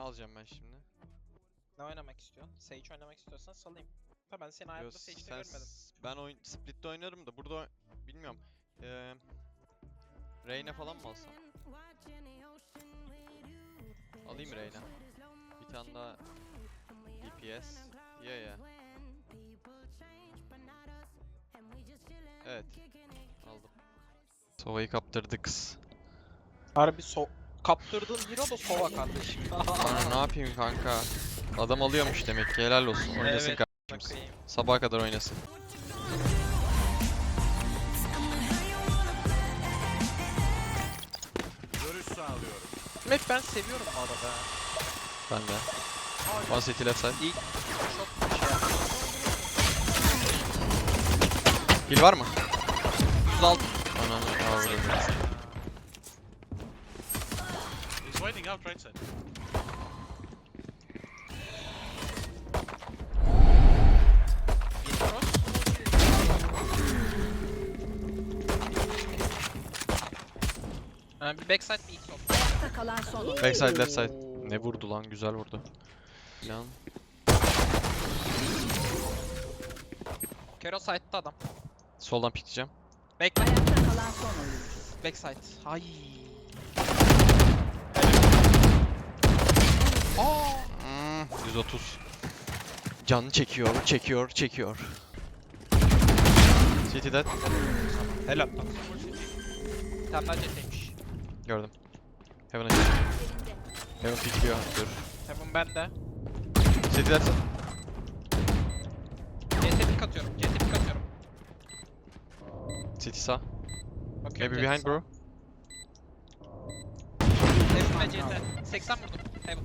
alacağım ben şimdi? Ne oynamak istiyorsun? Sage oynamak istiyorsan salayım. Ha ben seni Yo, hayatımda Sage'de sen görmedim. Ben oyun Split'te oynarım da burada bilmiyorum. Eee Reyna falan mı alsam? Alayım Reyna. Bir tane daha DPS. Ya ya. Evet. Aldım. Sova'yı kaptırdık. Harbi so kaptırdığın hero da Sova kardeşim. Kanka ne yapayım kanka? Adam alıyormuş demek ki helal olsun. Oynasın Evet, kardeşim. Bakayım. Sabaha kadar oynasın. Görüş sağlıyorum. Map ben seviyorum bu arada. Ben de. One city left side. İlk çok şey yaptım. Heal var mı? 106 Ananı avradım. Waiting out right side. bir backside bir ilk top. Ayakta kalan son oyuncu. Backside left side. Ne vurdu lan? Güzel vurdu. Lan. Kero side'da adam. Soldan pikleyeceğim. Back Ayakta kalan son oyuncu. backside. Ay. Hmm, 130. Canı çekiyor, çekiyor, çekiyor. City dead. Helal tane daha CT'ymiş. Gördüm. Heaven'a çık. Heaven pikliyor. Dur. Heaven bende. City dead. CT pick atıyorum. CT pick atıyorum. City sağ. Bakıyorum Maybe behind CT bro. Heaven ve CT. 80 vurdum. Heaven.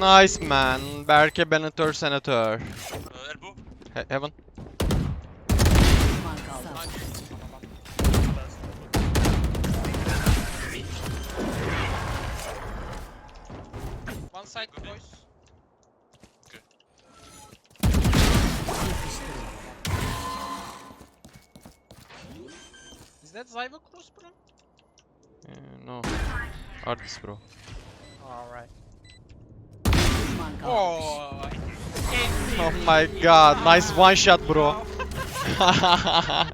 Nice man. Berke Benetör Senatör. Elbow. He Heaven. One side boys. That Zyva Cross bro? Eh, no. Ardis bro. Alright. Kaldı. Oh. Oh my god. Nice one shot bro.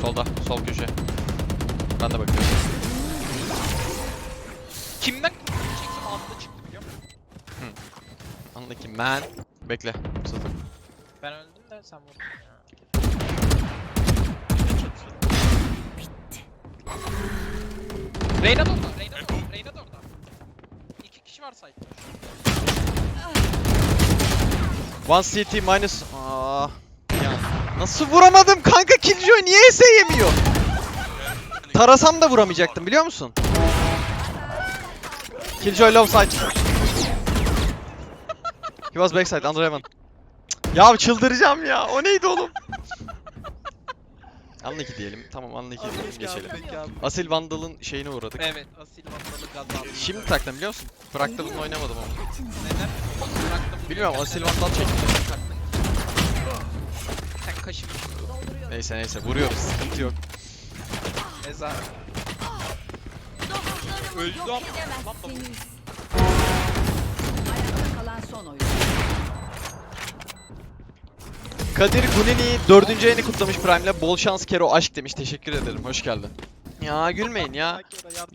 Solda. Sol köşe. Ben de bakıyorum. Kimden çektim altta çıktı biliyor musun? Anladaki man. Bekle. Sızdım. Ben öldüm de sen vurdun ya. Reyna da orada, Reyna da orada, Reyna da orada. İki kişi var site'da. One CT minus... Aa. Ya nasıl vuramadım kanka Killjoy niye ES yemiyor? Tarasam da vuramayacaktım biliyor musun? Killjoy low side. He was backside under heaven. Ya çıldıracağım ya. O neydi oğlum? Anla ki diyelim. Tamam anla ki diyelim geçelim. Asil Vandal'ın şeyine uğradık. Evet, Asil Vandalı kazandı. Şimdi taktım biliyor musun? Fractal'ın oynamadım ama. Neden? Bıraktım. Bilmiyorum Asil Vandal çekti. Sen kaşımışsın. Neyse neyse vuruyoruz sıkıntı yok. Eza. Öldü ama. Ayakta kalan son oyuncu. Kadir Guneni dördüncü ayını kutlamış Prime'le. Bol şans Kero aşk demiş. Teşekkür ederim. Hoş geldin. Ya gülmeyin ya.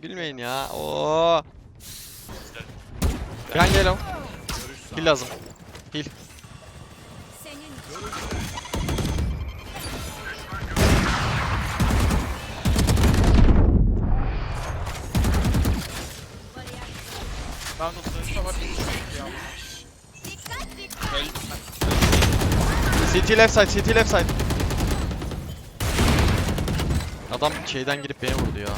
Gülmeyin ya. Oo. Behind yellow. Heal lazım. Heal. De sınıfta var. bir ya. Öldüm ben. CT left side, CT left side. Adam şeyden girip beni vurdu ya.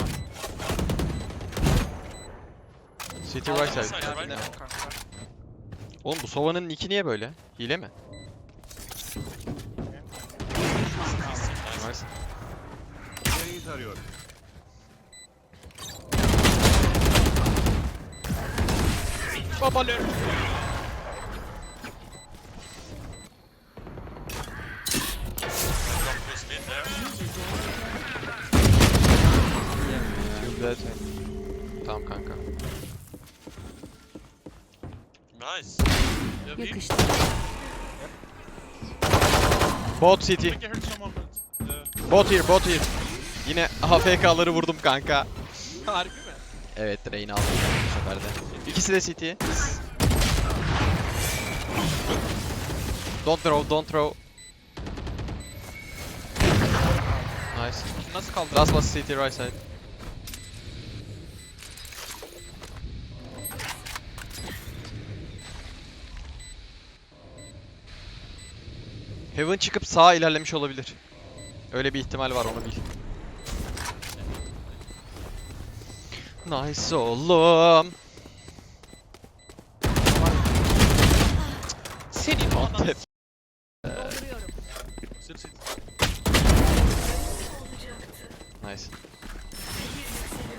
CT right side. Oğlum bu Sova'nın nicki niye böyle? Hile mi? Nice. tarıyorum. Two dead. Tamam kanka. Nice. Yeah, he- Yakıştı. Bot I city. think I heard someone. but, uh, Bot here, bot here. Yine AFK'ları vurdum kanka. Harbi mi? Evet, Rain aldım bu sefer de. İkisi de city. Don't throw, don't throw. Nice. Nasıl kaldı? Last was city right side. Heaven çıkıp sağa ilerlemiş olabilir. Öyle bir ihtimal var onu bil. Nice oğlum.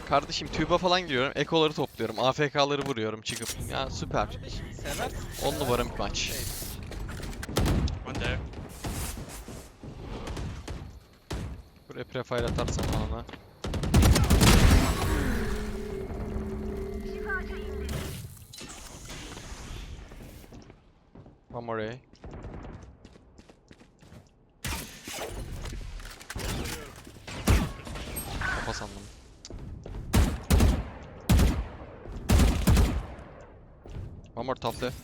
Kardeşim tube'a falan giriyorum. Ekoları topluyorum. AFK'ları vuruyorum çıkıp. Ya süper. Kardeşim sever. 10 numara bir maç. One there. Buraya prefire atarsan ana. One more A. Kafa sandım. One more top left.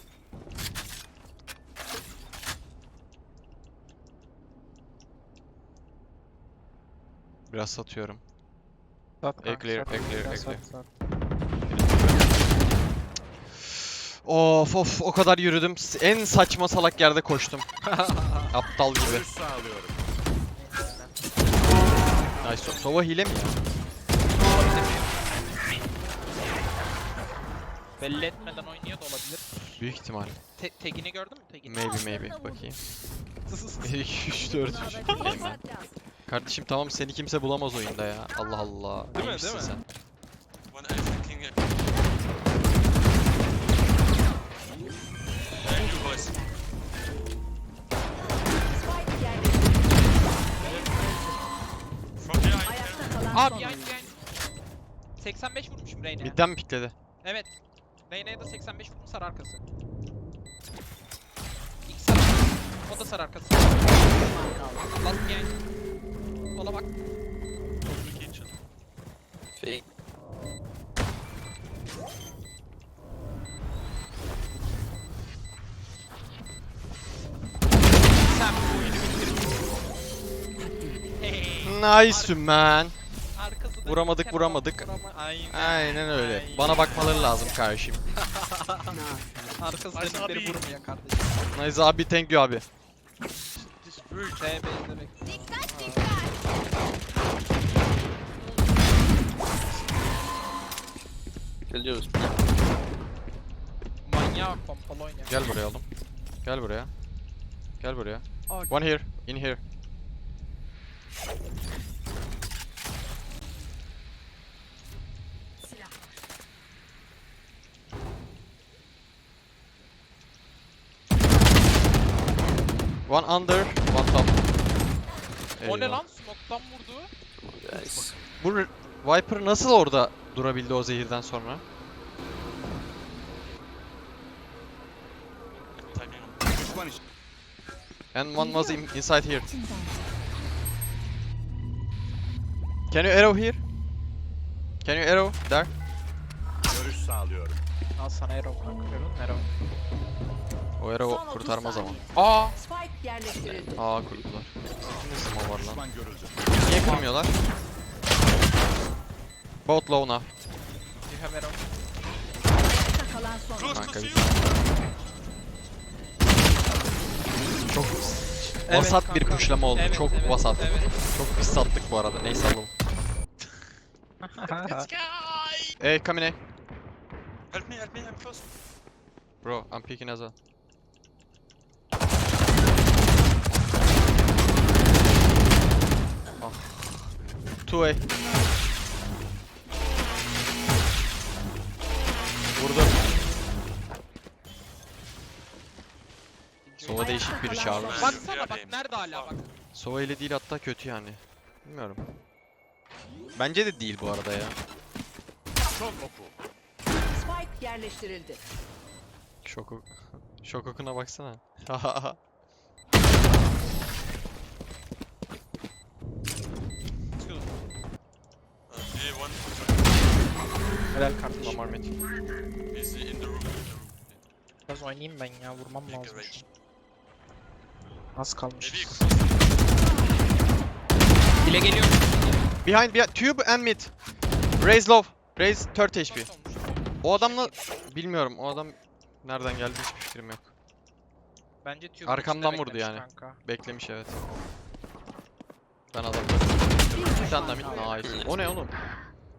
Biraz satıyorum. Sat E clear, E clear, E Biraz clear. sat, sat. Of of o kadar yürüdüm. En saçma salak yerde koştum. Aptal gibi. Nice. So Sova hile mi ya? Belli etmeden oynuyor da olabilir. Büyük ihtimal. Te tegini gördün mü tegini? Maybe maybe. Bakayım. 1, 2, 3, 4, 3. Kardeşim tamam seni kimse bulamaz oyunda ya. Allah Allah. Değil mi, değil mi? sen. From behind. Behind oyuncu. behind. 85 vurmuşum Reyna'ya. Midden mi pikledi? Evet. Reyna'ya da 85 vurdum sarı arkası. İlk sarı. O da sarı arkası. Last behind. Sola bak. From the kitchen. Sen bu oyunu bitirdin. Hey. Nice man. Vuramadık, vuramadık. vurama- Aynen. Aynen öyle. aynen. Bana bakmaları lazım kardeşim. Arkası dedikleri vurmuyor kardeşim. Nice abi thank you abi. Geliyoruz. Manyağı pompalı oynuyor. Gel buraya oğlum. Gel buraya. Gel buraya. One here. In here. One under, one top. O ne lan? Smoke'tan vurdu. Guys. Bu R- Viper nasıl orada durabildi o zehirden sonra? And one was in, inside here. Can you arrow here? Can you arrow there? Görüş sağlıyorum. Al sana arrow bırakıyorum. Arrow. O arrow 30 kurtarmaz ama. Aa! Spike yerleştirildi. Aa kurdular. Ne smoke var lan? Niye kırmıyorlar? Both low now. You have arrow. Ayakta kalan son Kanka bir-. Çok Evet vasat bir kanka. kuşlama oldu. Evet, Çok evet, vasat. Evet. Çok pis sattık bu arada. Neyse alalım. Hey come in. Help me, help me, I'm close. Bro I'm peeking as well. Ah. 2A. Vurdu. Sova değişik biri çağırdı. Baksana bak nerede hala bak. Sova ile değil hatta kötü yani. Bilmiyorum. Bence de değil bu arada ya. Çok oku. Spike yerleştirildi. Şokok. Şokokuna baksana. Helal kardeşim. Lamar mid. is in the room. Biraz oynayayım ben ya vurmam lazım. Az kalmış. Dile geliyor. Behind, behind. Tube and mid. Raise low. Raise 30 HP. O adamla... Bilmiyorum o adam nereden geldi hiçbir fikrim yok. Bence tube Arkamdan vurdu yani. Kanka. Beklemiş evet. Ben adamı... Bir tane daha mid. Nice. O ne oğlum?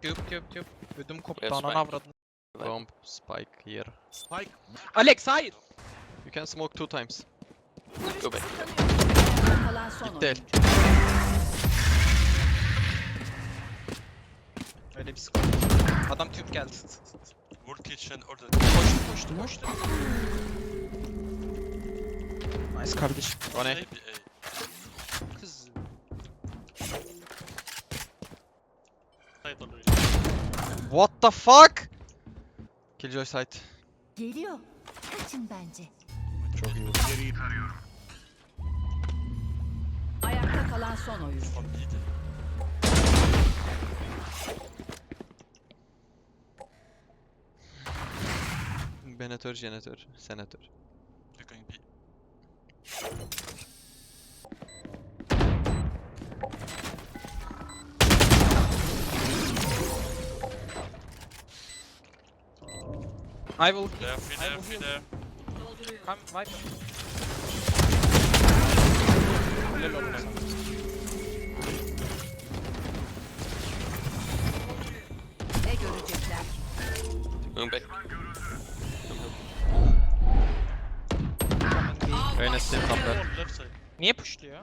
Tube tube tube. Ödüm koptu Yes, ananı spike. avradını. Bomb spike here. Spike. Alex hayır. You can smoke two times. Go back. Ayakta kalan son Bitti el. oyuncu. Öyle bir sıkıntı. Adam tube geldi. Wood kitchen or the Koştu koştu koştu. Nice kardeşim. O ne? maybe A. Kız. What the fuck? Killjoy site. Geliyor. Kaçın bence. Çok iyi vurdu. Geriyi tarıyorum. Ayakta kalan son oyuncu. Benetör, jeneratör, senatör. I will They are free I there, will free heal. there. come wipe. Sana. Ne görecekler? Going back. Reyna. Left side. Niye pushluyor?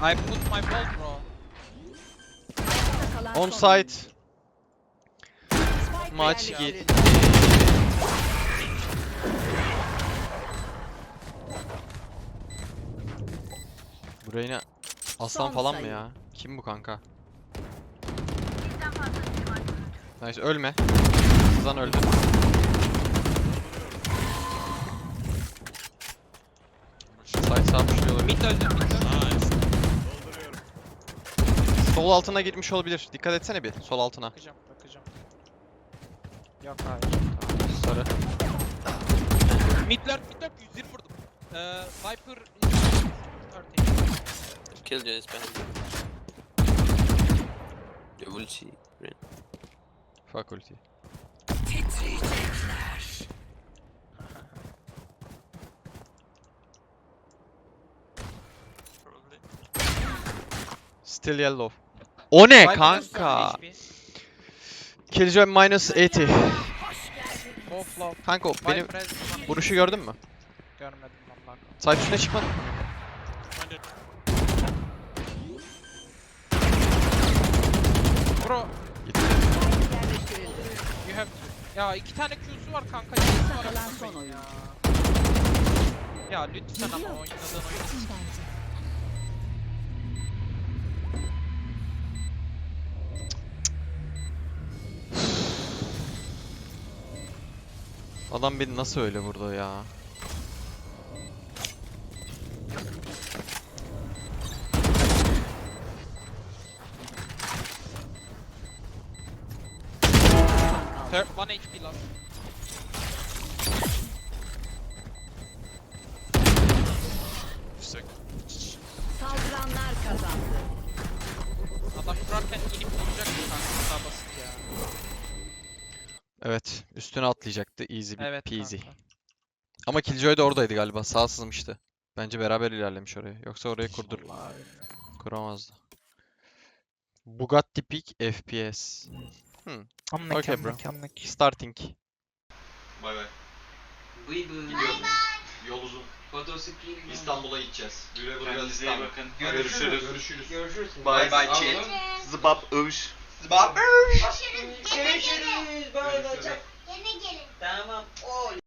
I put my ball bro. On site. Maç yerleştirildi. Bu Reyna aslan Son falan mı sayı. ya? Kim bu kanka? Nice ölme. Kızan öldü. Side sağ pushluyor olabilir. Mid öldü mid öldü. Sol altına gitmiş olabilir. Dikkat etsene bir sol altına. Bakacağım bakacağım. Yok hayır. Sarı. Midler midler 120 vurdum. Ee, Viper 30. Killjoy is behind. You will see. Rain. Fuck ulti. Probably. Still yellow. O ne kanka? 30 HP. Killjoy minus 80. Go flow. Kanka benim vuruşu gördün mü? Görmedim vallahi. Side üstüne çıkmadı. Minded. Bro Gitti. You have to. Ya iki tane Q'su var kanka. Q'su var. Ya. Ya lütfen ama oynadığın oyun. Adam beni nasıl öyle vurdu ya? Third, 1 HP last. Sec. Saldıranlar kazandı. Adam vurarken inip vuracak mı kanka? Daha basit ya. Evet. Üstüne atlayacaktı. Easy evet, peasy. Kanka. Ama Killjoy da oradaydı galiba. Sağ sızmıştı. Bence beraber ilerlemiş oraya. Yoksa orayı kurdur. Kuramazdı. Bugatti Peak FPS. Hmm. Amnek, okay, amnek, bro. amnek. Starting. Bay bay. Bıy bıy. Yol uzun. İstanbul'a gideceğiz. Güle güle İstanbul. Görüşürüz. Görüşürüz. Görüşürüz. Bay bay chat. Zıbap övüş. Babır. Görüşürüz. Görüşürüz. Bana da. Gene gelin. Tamam. Oy.